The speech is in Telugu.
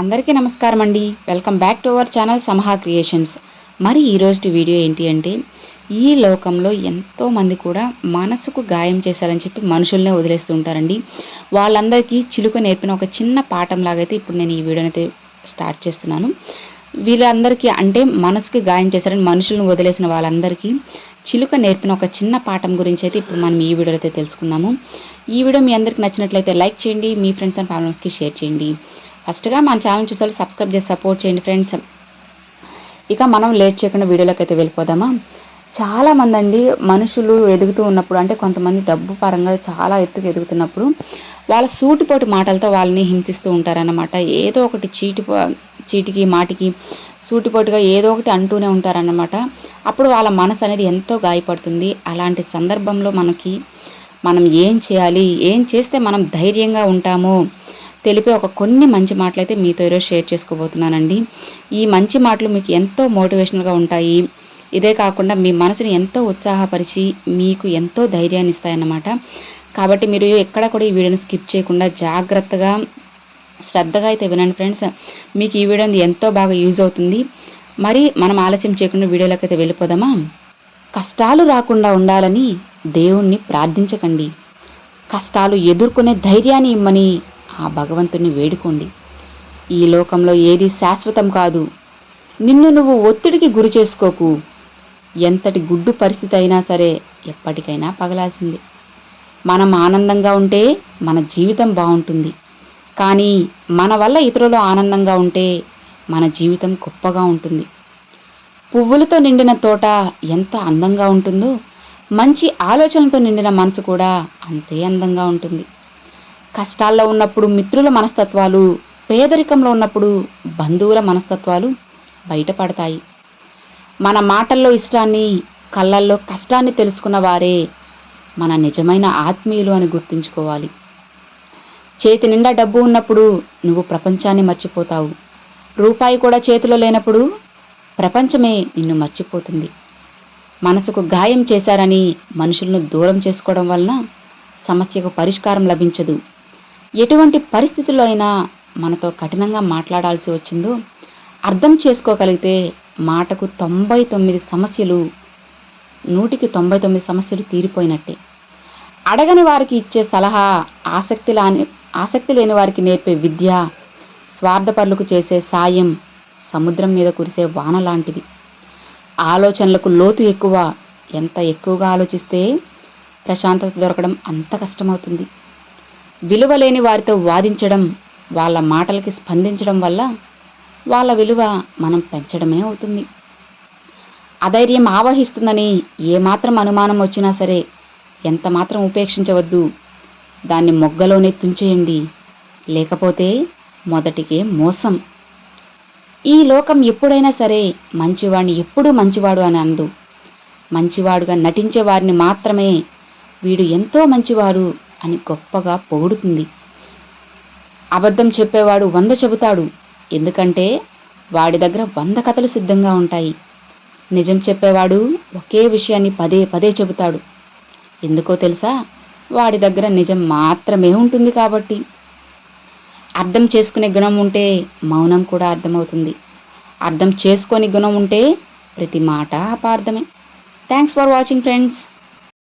అందరికీ నమస్కారం అండి. Welcome back to our channel Samaha creations మరి ఈరోజు వీడియో ఏంటి అంటే ఈ లోకంలో ఎంతోమంది కూడా మనసుకు గాయం చేశారని చెప్పి మనుషుల్నే వదిలేస్తూ ఉంటారండి. వాళ్ళందరికీ చిలుక నేర్పిన ఒక చిన్న పాఠంలాగైతే ఇప్పుడు నేను ఈ వీడియోని అయితే స్టార్ట్ చేస్తున్నాను. వీళ్ళందరికీ అంటే మనసుకి గాయం చేశారని మనుషులను వదిలేసిన వాళ్ళందరికీ చిలుక నేర్పిన ఒక చిన్న పాఠం గురించి అయితే ఇప్పుడు మనం ఈ వీడియోలో అయితే తెలుసుకుందాము. ఈ వీడియో మీ అందరికి నచ్చినట్లయితే లైక్ చేయండి మీ ఫ్రెండ్స్ అండ్ ఫ్యామిలీస్కి షేర్ చేయండి. ఫస్ట్గా మన ఛానల్ చూసే సబ్స్క్రైబ్ చేసి సపోర్ట్ చేయండి ఫ్రెండ్స్. ఇక మనం లేట్ చేయకుండా వీడియోలోకి అయితే వెళ్ళిపోదామా? చాలామంది అండి మనుషులు ఎదుగుతూ ఉన్నప్పుడు అంటే కొంతమంది డబ్బు పరంగా చాలా ఎత్తుకు ఎదుగుతున్నప్పుడు వాళ్ళ సూటిపోటి మాటలతో వాళ్ళని హింసిస్తూ ఉంటారన్నమాట. ఏదో ఒకటి చీటి చీటికి మాటికి సూటిపోటుగా ఏదో ఒకటి అంటూనే ఉంటారన్నమాట. అప్పుడు వాళ్ళ మనసు అనేది ఎంతో గాయపడుతుంది. అలాంటి సందర్భంలో మనకి మనం ఏం చేయాలి? ఏం చేస్తే మనం ధైర్యంగా ఉంటామో? తెలిపే ఒక కొన్ని మంచి మాటలు అయితే మీతో ఈరోజు షేర్ చేసుకోబోతున్నానండి. ఈ మంచి మాటలు మీకు ఎంతో మోటివేషనల్గా ఉంటాయి. ఇదే కాకుండా మీ మనసుని ఎంతో ఉత్సాహపరిచి మీకు ఎంతో ధైర్యాన్ని ఇస్తాయన్నమాట. కాబట్టి మీరు ఎక్కడ కూడా ఈ వీడియోని స్కిప్ చేయకుండా జాగ్రత్తగా శ్రద్ధగా అయితే వినండి ఫ్రెండ్స్. మీకు ఈ వీడియో ఎంతో బాగా యూజ్ అవుతుంది. మరి మనం ఆలస్యం చేయకుండా వీడియోలోకి అయితే వెళ్ళిపోదామా? కష్టాలు రాకుండా ఉండాలని దేవుణ్ణి ప్రార్థించకండి. కష్టాలు ఎదుర్కొనే ధైర్యాన్ని ఇమ్మని ఆ భగవంతుని వేడుకోండి. ఈ లోకంలో ఏది శాశ్వతం కాదు. నిన్ను నువ్వు ఒత్తిడికి గురి చేసుకోకు. ఎంతటి గుడ్డు పరిస్థితి అయినా సరే ఎప్పటికైనా పగలాల్సింది. మనం ఆనందంగా ఉంటే మన జీవితం బాగుంటుంది. కానీ మన వల్ల ఇతరులు ఆనందంగా ఉంటే మన జీవితం గొప్పగా ఉంటుంది. పువ్వులతో నిండిన తోట ఎంత అందంగా ఉంటుందో మంచి ఆలోచనలతో నిండిన మనసు కూడా అంతే అందంగా ఉంటుంది. కష్టాల్లో ఉన్నప్పుడు మిత్రుల మనస్తత్వాలు పేదరికంలో ఉన్నప్పుడు బంధువుల మనస్తత్వాలు బయటపడతాయి. మన మాటల్లో ఇష్టాన్ని కళ్ళల్లో కష్టాన్ని తెలుసుకున్న వారే మన నిజమైన ఆత్మీయులు అని గుర్తుంచుకోవాలి. చేతి నిండా డబ్బు ఉన్నప్పుడు నువ్వు ప్రపంచాన్ని మర్చిపోతావు. రూపాయి కూడా చేతిలో లేనప్పుడు ప్రపంచమే నిన్ను మర్చిపోతుంది. మనసుకు గాయం చేశారని మనుషులను దూరం చేసుకోవడం వలన సమస్యకు పరిష్కారం లభించదు. ఎటువంటి పరిస్థితుల్లో అయినా మనతో కఠినంగా మాట్లాడాల్సి వచ్చిందో అర్థం చేసుకోగలిగితే మాటకు తొంభై తొమ్మిది సమస్యలు నూటికి తొంభై తొమ్మిది సమస్యలు తీరిపోయినట్టే. అడగని వారికి ఇచ్చే సలహా ఆసక్తి లాని ఆసక్తి లేని వారికి నేర్పే విద్య స్వార్థపరులకు చేసే సాయం సముద్రం మీద కురిసే వాన లాంటిది. ఆలోచనలకు లోతు ఎక్కువ ఎంత ఎక్కువగా ఆలోచిస్తే ప్రశాంతత దొరకడం అంత కష్టమవుతుంది. విలువ లేని వారితో వాదించడం వాళ్ళ మాటలకి స్పందించడం వల్ల వాళ్ళ విలువ మనం పెంచడమే అవుతుంది. అధైర్యం ఆవహిస్తుందని ఏమాత్రం అనుమానం వచ్చినా సరే ఎంత మాత్రం ఉపేక్షించవద్దు. దాన్ని మొగ్గలోనే తుంచేయండి. లేకపోతే మొదటికే మోసం. ఈ లోకం ఎప్పుడైనా సరే మంచివాడిని ఎప్పుడూ మంచివాడు అని అందు మంచివాడుగా నటించే వారిని మాత్రమే వీడు ఎంతో మంచివారు. అని గొప్పగా పొగుడుతుంది. అబద్ధం చెప్పేవాడు వంద చెబుతాడు. ఎందుకంటే వాడి దగ్గర వంద కథలు సిద్ధంగా ఉంటాయి. నిజం చెప్పేవాడు ఒకే విషయాన్ని పదే పదే చెబుతాడు. ఎందుకో తెలుసా? వాడి దగ్గర నిజం మాత్రమే ఉంటుంది కాబట్టి. అర్థం చేసుకునే గుణం ఉంటే మౌనం కూడా అర్థమవుతుంది. అర్థం చేసుకొని గుణం ఉంటే ప్రతి మాట అపార్థమే. Thanks for watching friends